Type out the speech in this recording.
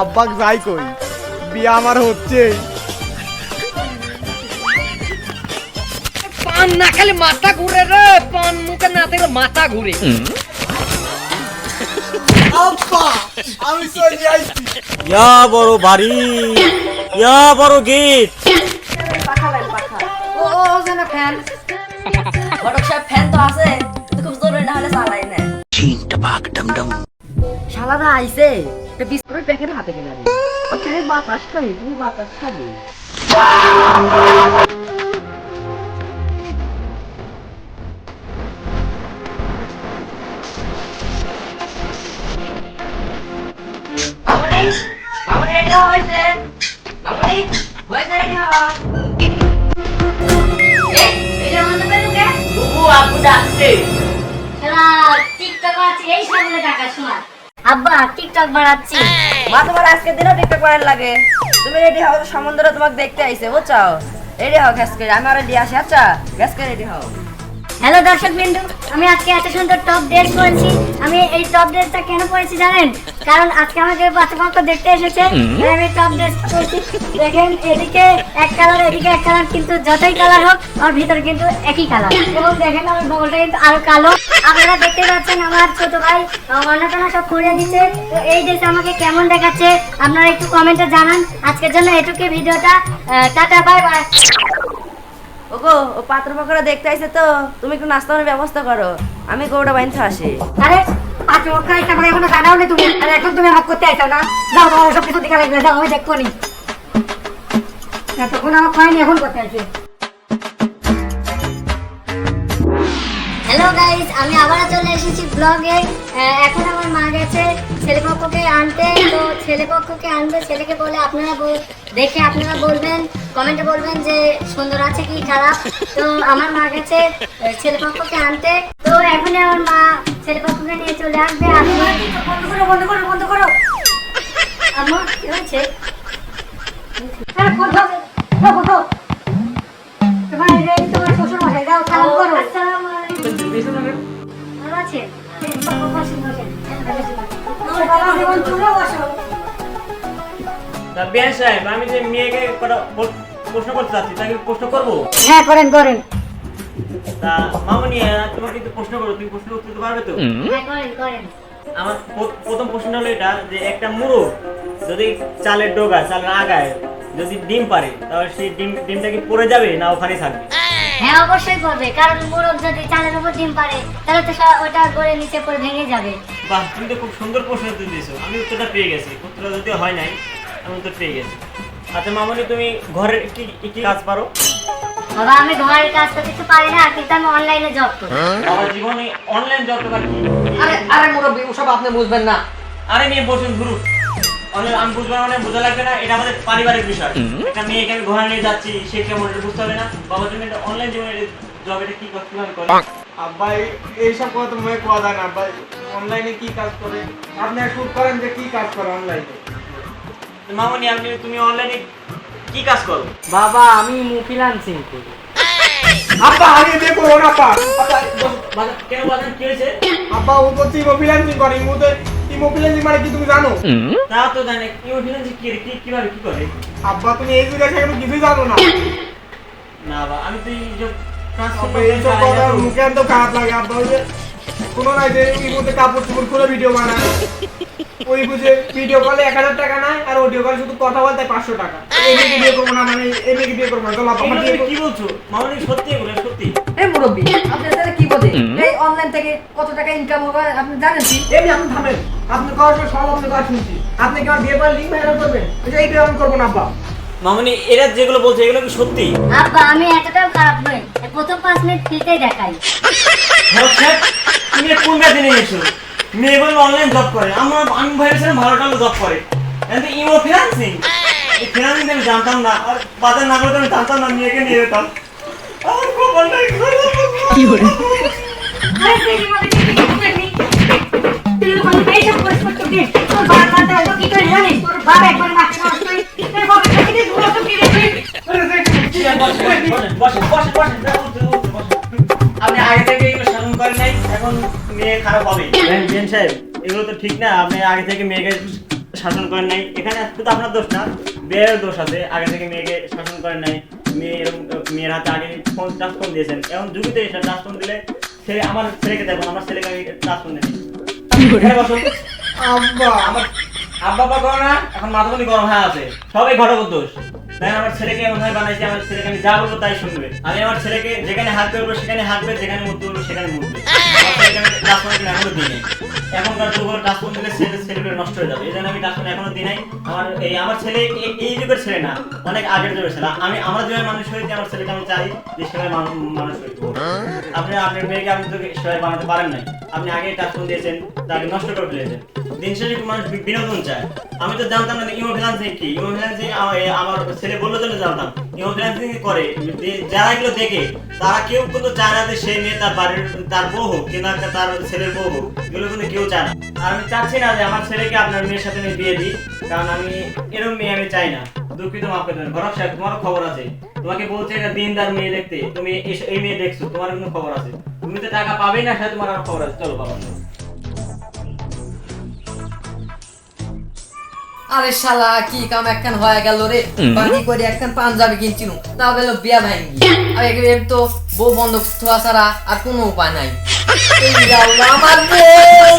আব্বাক যাই কই বিয়ে আমার হচ্ছেই। পান না খালি মাথা ঘুরে রে পান মুখে না দেখলে মাথা ঘুরে। আব্বা আমি চলে আইছি ইয়া বড় বাড়ি ইয়া বড় গেট। ও ও যেন ফ্যান। ঘটক সাহেব ফ্যান তো আছে খুব জরুরি না হলে চালাই না শালারা আইছে। প্যাকেট হাতে কিনা দিই বাতাস খাবি তুমি বাতাস খাবি। টিকটক আছে এই সামনে টাকা শোনা আব্বা টিকটক বানাচ্ছি। মা তোমার আজকে দিনও টিকটক করার লাগে। তুমি রেডি হও? সমুদ্র তোমাকে দেখতে আইছে বুঝছ? রেডি হও গ্যাস করে। আমি রেডি আসি আচ্ছা? গ্যাস করে রেডি হও। হ্যালো দর্শক বিন্দু। আমি আজকে এত সুন্দর টপ ড্রেস পরেছি আমি এই টপ ড্রেসটা কেন পরেছি জানেন? কারণ আজকে আমাকে বাচ্চা দেখতে এসেছে। আমি টপ ড্রেস পরেছি দেখেন এদিকে এক কালার এদিকে এক কালার কিন্তু যতই কালার হোক আমার ভিতরে কিন্তু একই কালার এবং দেখেন আমার বগলটা কিন্তু আরও কালো। আপনারা দেখতে পাচ্ছেন আমার ছোট ভাই অন্যতম সব খুঁড়ে দিচ্ছে। তো এই ড্রেস আমাকে কেমন দেখাচ্ছে আপনারা একটু কমেন্টে জানান। আজকের জন্য এটুকু ভিডিওটা। টাটা বাই বাই ওগো, ও পাত্র পাকড়া দেখতে আইছে তো, তুমি একটু নাস্তা ব্যবস্থা করো। আমি গৌড়া বাইন আসি। আরে এখনও জানাও নি তুমি? আর, এখন তুমি আমাকে করতে আইছো না। যাও সব কিছু দিকে লাগবে, যাও, আমি দেখব নি। এতক্ষণ আমার খায়নি এখন করতে আইছে। হ্যালো গাইস আমি আবার চলে এসেছি ব্লগে এখন আমার মা গেছে ছেলেপক্ষকে আনতে। তো ছেলেপক্ষকে আনবে, ছেলেকে বলে আপনারা দেখে আপনারা বলবেন কমেন্টে বলবেন যে সুন্দর আছে কি খারাপ। তো আমার মা গেছে ছেলেপক্ষকে আনতে। তো এখনই আমার মা ছেলেপক্ষকে নিয়ে চলে আসবে। আপনি বন্ধ করো বন্ধ করো বন্ধ করো আমার কি হয়েছে তোমার শ্বশুর মশাই দাও তা বিয়ান সাহেব আমি যে মেয়েকে প্রশ্ন করতে চাচ্ছি তাকে প্রশ্ন করব? হ্যাঁ করেন করেন। তা মামনি তোমাকে কিন্তু প্রশ্ন করব তুমি প্রশ্ন উত্তর পারবে তো? হ্যাঁ করেন করেন। আমার প্রথম প্রশ্ন হলো এটা যে একটা মুরগ যদি চালের ডোগা চালের আগায় যদি ডিম পারে তাহলে সেই ডিম ডিমটা কি পড়ে যাবে না ওখানেই থাকবে? হ্যাঁ অবশ্যই করবে। কারণ মোরগ যদি চালের উপর ডিম পারে তাহলে তো ওটা গড়ে নিচে পড়ে ভেঙে যাবে। বাহ তুমি তো খুব সুন্দর প্রশ্ন দিয়েছ। আমি উত্তরটা পেয়ে গেছি। উত্তরটা যদিও হয় নাই আমি উত্তর পেয়ে গেছি। আচ্ছা মামনি তুমি ঘরের কি কি কাজ পারো? বাবা আমি ঘরের কাজ তো কিছু পারি না কিন্তু আমি অনলাইনে জব করি। আমার জীবনে অনলাইন জব তোমার কি? আরে আরে মুরব্বী ওসব আপনি বুঝবেন না। আরে মেয়ে বসুন গুরু অনলাইন আমি বুঝব না মানে বোঝা লাগবে না এটা আমাদের পারিবারিক বিষয়। একটা মেয়েকে আমি ঘরে নিয়ে যাচ্ছি সে কেমন এটা বুঝতে হবে না। বাবা তুমি এটা অনলাইন জীবনে জব এটা কি কীভাবে করে? আব্বা এইসব কথা তো মনে কোয়া যায় না আব্বা অনলাইনে কি কাজ করে? আপনি শুট করেন যে কি কাজ করে অনলাইনে মামনি আপনি তুমি অনলাইনে কি কাজ করো? বাবা আমি মুফিলান্সিং করি। আব্বা আগে দেখো ওর আপা আব্বা বাবা, কেন বাজান কি হয়েছে? আব্বা ও তো টিমো ফ্রিল্যান্সিং করে ইমোতে টিমো মানে কি তুমি জানো? তা তো জানে কি অভিনয় কি কি কীভাবে কি করে? আব্বা তুমি এই জিনিস এখন কিছুই জানো না। না বাবা আমি তো এই যে আব্বা এইসব কথা মুখে তো খারাপ লাগে আব্বা ওই যে কোনো নাই যে ইমোতে কাপড় চোপড় খুলে ভিডিও বানায়। ওই বুঝে ভিডিও কলে এক হাজার টাকা নেয় আর অডিও কলে শুধু কথা বলতে পাঁচশো টাকা। এই মেয়েকে বিয়ে করব না মানে এই মেয়েকে বিয়ে করব না। চলো আমার বিয়ে এগুলো তুমি করব। কি বলছো? মামনি সত্যি এগুলো সত্যি। এই মুরব্বী আপনি কি বোঝে এই অনলাইন থেকে কত টাকা ইনকাম হবে? আপনি জানেন কি? এমনি আপনি থামেন। আপনি করার সময় সব আপনি কথা শুনছি আপনি কি আমার বিয়ে করার লিঙ্ক ভাইরাল করবেন? এটা এইটা আমি করব না আব্বা। মামনি এরা যেগুলো বলছে এগুলো কি সত্যি? আব্বা আমি এতটাও খারাপ নই। প্রথম পাঁচ মিনিট ফ্রিতেই দেখাই। হচ্ছে তুমি কোন ব্যাচে নিয়ে এসো মেয়ে বলবে অনলাইন জব করে। আমার আমি ভেবেছিলাম ভালো টাকা জব করে। কিন্তু ইমো ফিনান্সিং এই ফিনান্সিং আমি জানতাম না। আর বাজার না করতে আমি জানতাম না মেয়েকে নিয়ে যেতাম আমার কপালটাই কি করে কি? এইসব তোর কি করে জানিস? তোর বাবা একবার মাকে নষ্ট তুই তোর বাবা থেকে তুই তো কি রেখে বসেন বসেন বসেন বসেন বসেন আপনি আগে থেকে এগুলো শাসন করেন নাই এখন মেয়ে খারাপ হবে। বেন সাহেব এগুলো তো ঠিক না আপনি আগে থেকে মেয়েকে শাসন করেন নাই। এখানে শুধু আপনার দোষ না বিয়ের দোষ আছে আগে থেকে মেয়েকে শাসন করেন নাই। মেয়ে এরকম মেয়ের হাতে আগে ফোন টাচ ফোন দিয়েছেন। এখন যুগিতে এসে টাচ ফোন দিলে ছেলে আমার ছেলেকে দেখুন আমার ছেলেকে আমি টাচ ফোন বসুন। আব্বা, আমার আব্বা আব্বা করো না, এখন মাথামণি গরম হয়ে আছে। সবাই ঘটক দোষ তাই আমার ছেলেকে এমন ভাবে বানাইছি, আমার ছেলেকে আমি যা বলব তাই শুনবে। আমি আমার ছেলেকে যেখানে হাত করব সেখানে হাঁটবে, যেখানে মুখ করব সেখানে মুখবে আমি তো বিনোদন চায় আমি তো জানতাম না ইমো ফ্রিল্যান্সিং কি? ইমো ফ্রিল্যান্সিং আমার ছেলে বলল জন্য জানতাম। ইমো ফ্রিল্যান্সিং করে যারা এগুলো দেখে তারা কেউ কিন্তু চায় না যে সে মেয়ে তার বাড়ির তার বউ। হোক কিংবা তার ছেলের বউ। এগুলো কিন্তু কেউ চায় না। আর আমি চাচ্ছি না যে আমার ছেলেকে আপনার মেয়ের সাথে আমি বিয়ে দিই, কারণ আমি এরকম মেয়ে আমি চাই না। দুঃখিত মাফ করে দেবেন সাহেব, তোমারও খবর আছে। তোমাকে বলছে একটা দিনদার মেয়ে দেখতে। তুমি এই মেয়ে দেখছ তোমার কোনো খবর আছে। তুমি তো টাকা পাবেই না সাথে তোমার আর খবর আছে। চলো বাবা। আরে শালা কি কাম একখান হয়ে গেল রে? বাকি করে একখান পাঞ্জাবি কিনছিল তাও গেল বিয়া ভাঙ্গি আর এগুলো তো বউ বন্ধ থোয়া ছাড়া আর কোনো উপায় নাই। আমার বউ!